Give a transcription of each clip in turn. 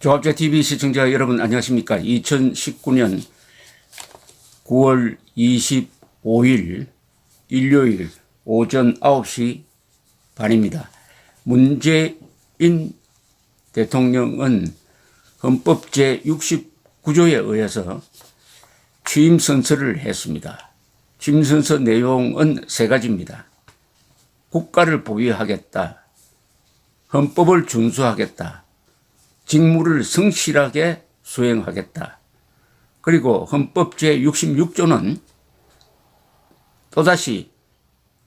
조합자 TV 시청자 여러분 안녕하십니까? 2019년 9월 25일 일요일 오전 9시 반입니다. 문재인 대통령은 헌법 제69조에 의해서 취임 선서를 했습니다. 취임 선서 내용은 세 가지입니다. 국가를 보위하겠다. 헌법을 준수하겠다. 직무를 성실하게 수행하겠다. 그리고 헌법 제66조는 또다시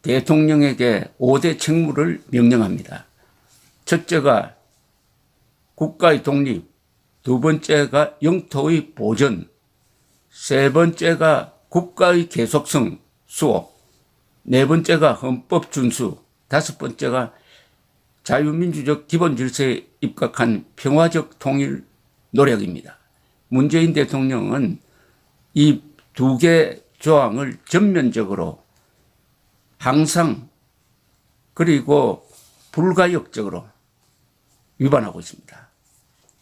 대통령에게 5대 책무를 명령합니다. 첫째가 국가의 독립, 두 번째가 영토의 보전, 세 번째가 국가의 계속성 수호, 네 번째가 헌법 준수, 다섯 번째가 자유민주적 기본 질서에 입각한 평화적 통일 노력입니다. 문재인 대통령은 이 두 개 조항을 전면적으로 항상 그리고 불가역적으로 위반하고 있습니다.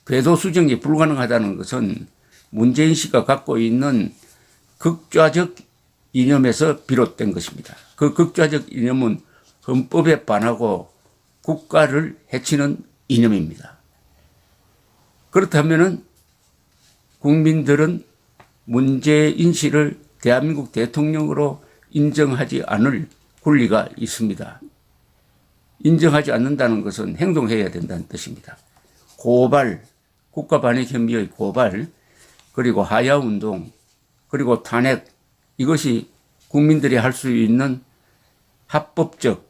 궤도 수정이 불가능하다는 것은 문재인 씨가 갖고 있는 극좌적 이념에서 비롯된 것입니다. 그 극좌적 이념은 헌법에 반하고 국가를 해치는 이념입니다. 그렇다면 국민들은 문재인 씨를 대한민국 대통령으로 인정하지 않을 권리가 있습니다. 인정하지 않는다는 것은 행동해야 된다는 뜻입니다. 고발, 국가 반역 혐의의 고발, 그리고 하야 운동, 그리고 탄핵, 이것이 국민들이 할 수 있는 합법적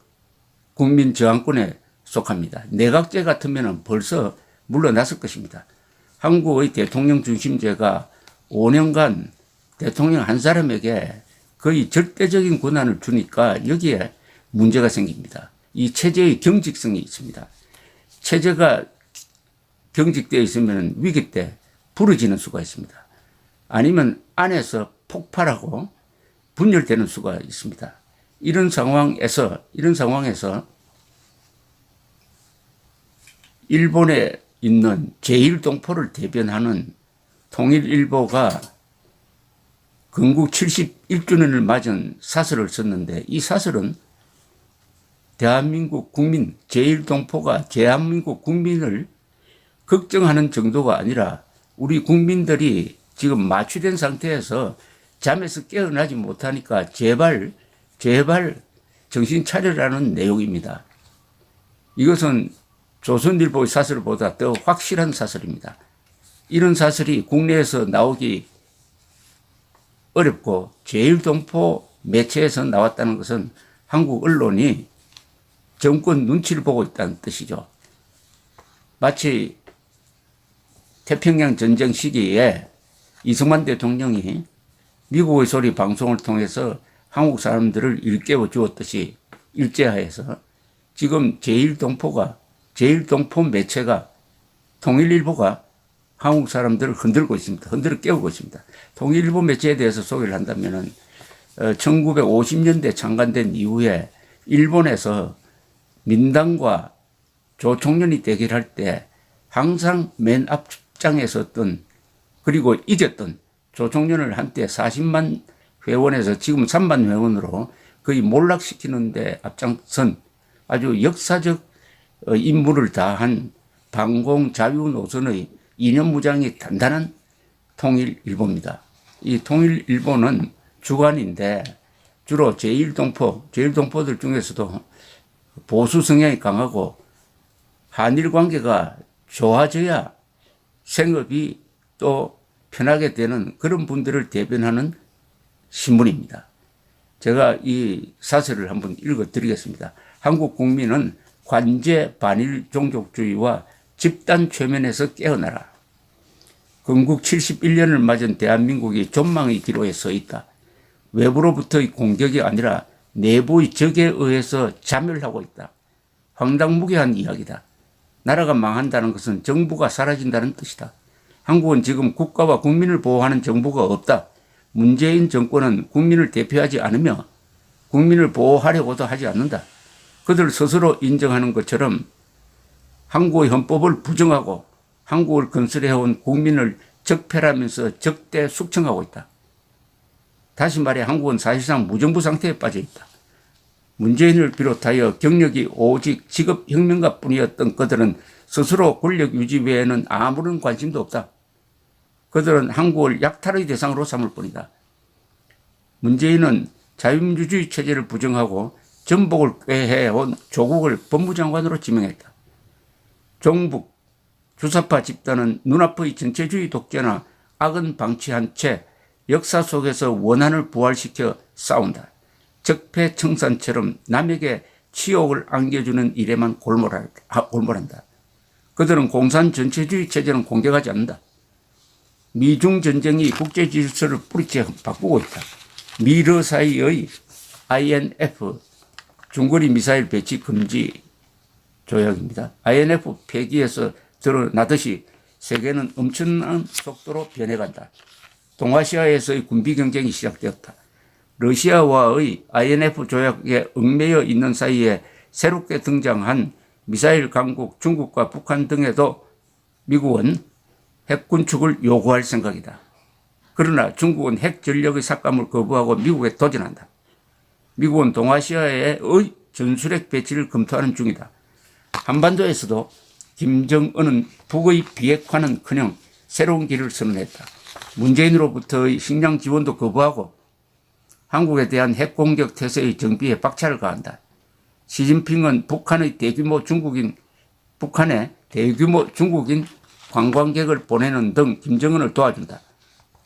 국민 저항권에 속합니다. 내각제 같으면 벌써 물러났을 것입니다. 한국의 대통령 중심제가 5년간 대통령 한 사람에게 거의 절대적인 권한을 주니까 여기에 문제가 생깁니다. 이 체제의 경직성이 있습니다. 체제가 경직되어 있으면 위기 때 부러지는 수가 있습니다. 아니면 안에서 폭발하고 분열되는 수가 있습니다. 이런 상황에서 이런 상황에서 일본에 있는 제1동포를 대변하는 통일일보가 건국 71주년을 맞은 사설을 썼는데 이 사설은 대한민국 국민 제1동포가 대한민국 국민을 걱정하는 정도가 아니라 우리 국민들이 지금 마취된 상태에서 잠에서 깨어나지 못하니까 제발 제발 정신 차려라는 내용입니다. 이것은 조선일보의 사설보다 더 확실한 사설입니다. 이런 사설이 국내에서 나오기 어렵고 제일동포 매체에서 나왔다는 것은 한국 언론이 정권 눈치를 보고 있다는 뜻이죠. 마치 태평양 전쟁 시기에 이승만 대통령이 미국의 소리 방송을 통해서 한국 사람들을 일깨워 주었듯이 일제하에서 지금 제1동포가 제1동포 매체가 통일일보가 한국 사람들을 흔들고 있습니다. 흔들어 깨우고 있습니다. 통일일보 매체에 대해서 소개를 한다면은 1950년대 창간된 이후에 일본에서 민당과 조총련이 대결할 때 항상 맨 앞장에 섰던 그리고 이겼던 조총련을 한때 40만 회원에서 지금 3만 회원으로 거의 몰락시키는데 앞장선 아주 역사적 어, 임무를 다한 방공 자유 노선의 이념 무장이 단단한 통일 일보입니다. 이 통일 일보는 주관인데 주로 제1동포, 제1동포들 중에서도 보수 성향이 강하고 한일 관계가 좋아져야 생업이 또 편하게 되는 그런 분들을 대변하는 신문입니다. 제가 이 사설을 한번 읽어 드리겠습니다. 한국 국민은 관제 반일 종족주의와 집단 최면에서 깨어나라. 건국 71년을 맞은 대한민국이 전망의 기로에 서 있다. 외부로부터의 공격이 아니라 내부의 적에 의해서 자멸하고 있다. 황당무계한 이야기다. 나라가 망한다는 것은 정부가 사라진다는 뜻이다. 한국은 지금 국가와 국민을 보호하는 정부가 없다. 문재인 정권은 국민을 대표하지 않으며 국민을 보호하려고도 하지 않는다. 그들 스스로 인정하는 것처럼 한국의 헌법을 부정하고 한국을 건설해온 국민을 적폐라면서 적대 숙청하고 있다. 다시 말해 한국은 사실상 무정부 상태에 빠져 있다. 문재인을 비롯하여 경력이 오직 직업혁명가 뿐이었던 그들은 스스로 권력 유지 외에는 아무런 관심도 없다. 그들은 한국을 약탈의 대상으로 삼을 뿐이다. 문재인은 자유민주주의 체제를 부정하고 전복을 꾀해온 조국을 법무장관으로 지명했다. 종북, 주사파 집단은 눈앞의 전체주의 독재나 악은 방치한 채 역사 속에서 원한을 부활시켜 싸운다. 적폐청산처럼 남에게 치욕을 안겨주는 일에만 골몰한다. 그들은 공산 전체주의 체제는 공격하지 않는다. 미중 전쟁이 국제 질서를 뿌리째 바꾸고 있다. 미러 사이의 INF 중거리 미사일 배치 금지 조약입니다. INF 폐기에서 드러나듯이 세계는 엄청난 속도로 변해간다. 동아시아에서의 군비 경쟁이 시작되었다. 러시아와의 INF 조약에 얽매여 있는 사이에 새롭게 등장한 미사일 강국 중국과 북한 등에도 미국은 핵 군축을 요구할 생각이다. 그러나 중국은 핵 전력의 삭감을 거부하고 미국에 도전한다. 미국은 동아시아의 전술핵 배치를 검토하는 중이다. 한반도에서도 김정은은 북의 비핵화는 커녕 새로운 길을 선언했다. 문재인으로부터의 식량 지원도 거부하고 한국에 대한 핵공격 태세의 정비에 박차를 가한다. 시진핑은 북한의 대규모 중국인 북한에 대규모 중국인 관광객을 보내는 등 김정은을 도와준다.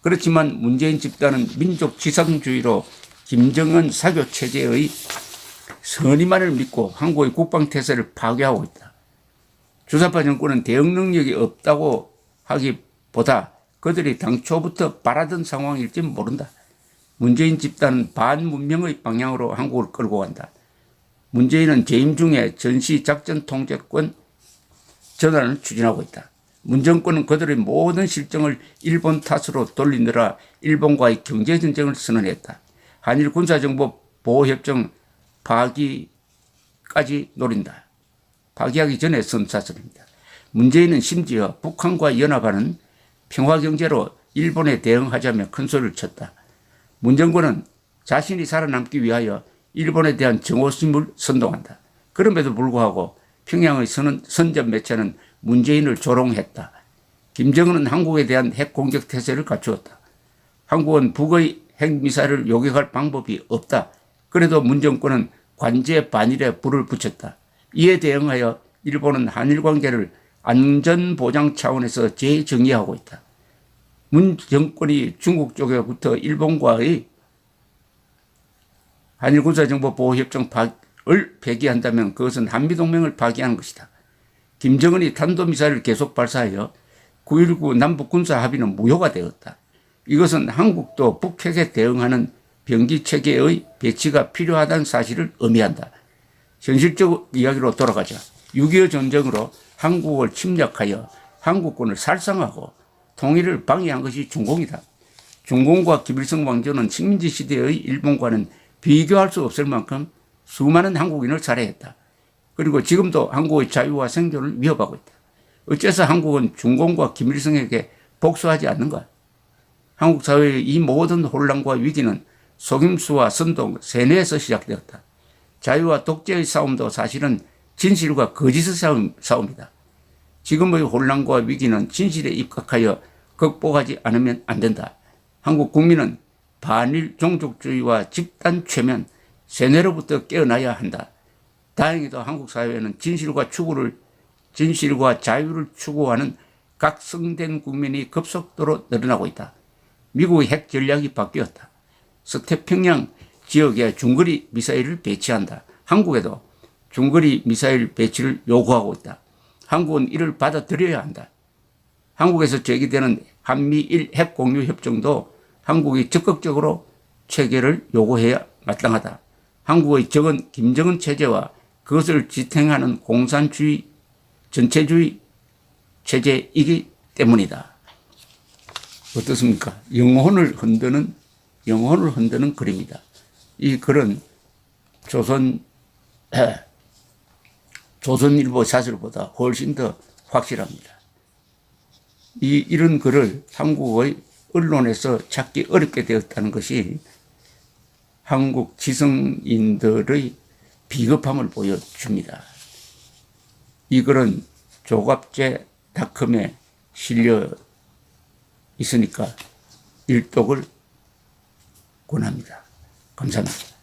그렇지만 문재인 집단은 민족 지상주의로 김정은 사교 체제의 선의만을 믿고 한국의 국방 태세를 파괴하고 있다. 주사파 정권은 대응 능력이 없다고 하기보다 그들이 당초부터 바라던 상황일지 모른다. 문재인 집단은 반문명의 방향으로 한국을 끌고 간다. 문재인은 재임 중에 전시 작전 통제권 전환을 추진하고 있다. 문정권은 그들의 모든 실정을 일본 탓으로 돌리느라 일본과의 경제 전쟁을 선언했다. 한일 군사정보 보호협정 파기까지 노린다. 파기하기 전에 선사설입니다. 문재인은 심지어 북한과 연합하는 평화경제로 일본에 대응하자며 큰 소리를 쳤다. 문정권은 자신이 살아남기 위하여 일본에 대한 정오심을 선동한다. 그럼에도 불구하고 평양의 선, 선전 매체는 문재인을 조롱했다. 김정은은 한국에 대한 핵 공격 태세를 갖추었다. 한국은 북의 핵미사일을 요격할 방법이 없다. 그래도 문정권은 관제 반일에 불을 붙였다. 이에 대응하여 일본은 한일 관계를 안전보장 차원에서 재정의하고 있다. 문 정권이 중국 쪽에부터 일본과의 한일 군사정보보호협정 을 폐기한다면 그것은 한미동맹을 파기하는 것이다. 김정은이 탄도미사일을 계속 발사하여 9.19 남북군사 합의는 무효가 되었다. 이것은 한국도 북핵에 대응하는 병기체계의 배치가 필요하다는 사실을 의미한다. 현실적 이야기로 돌아가자. 6.25 전쟁으로 한국을 침략하여 한국군을 살상하고 통일을 방해한 것이 중공이다. 중공과 김일성 왕조는 식민지 시대의 일본과는 비교할 수 없을 만큼 수많은 한국인을 살해했다. 그리고 지금도 한국의 자유와 생존을 위협하고 있다. 어째서 한국은 중공과 김일성에게 복수하지 않는가? 한국 사회의 이 모든 혼란과 위기는 속임수와 선동, 세뇌에서 시작되었다. 자유와 독재의 싸움도 사실은 진실과 거짓의 싸움, 싸움이다. 지금의 혼란과 위기는 진실에 입각하여 극복하지 않으면 안 된다. 한국 국민은 반일 종족주의와 집단 최면, 세뇌로부터 깨어나야 한다. 다행히도 한국 사회에는 진실과 추구를 진실과 자유를 추구하는 각성된 국민이 급속도로 늘어나고 있다. 미국의 핵 전략이 바뀌었다. 서태평양 지역에 중거리 미사일을 배치한다. 한국에도 중거리 미사일 배치를 요구하고 있다. 한국은 이를 받아들여야 한다. 한국에서 제기되는 한미일 핵 공유 협정도 한국이 적극적으로 체결을 요구해야 마땅하다. 한국의 적은 김정은 체제와 그것을 지탱하는 공산주의 전체주의 체제이기 때문이다. 어떻습니까? 영혼을 흔드는 영혼을 흔드는 글입니다. 이 글은 조선 조선일보 사설보다 훨씬 더 확실합니다. 이, 이런 글을 한국의 언론에서 찾기 어렵게 되었다는 것이 한국 지성인들의 비겁함을 보여줍니다. 이 글은 조갑제 닷컴에 실려 있으니까 일독을 권합니다. 감사합니다.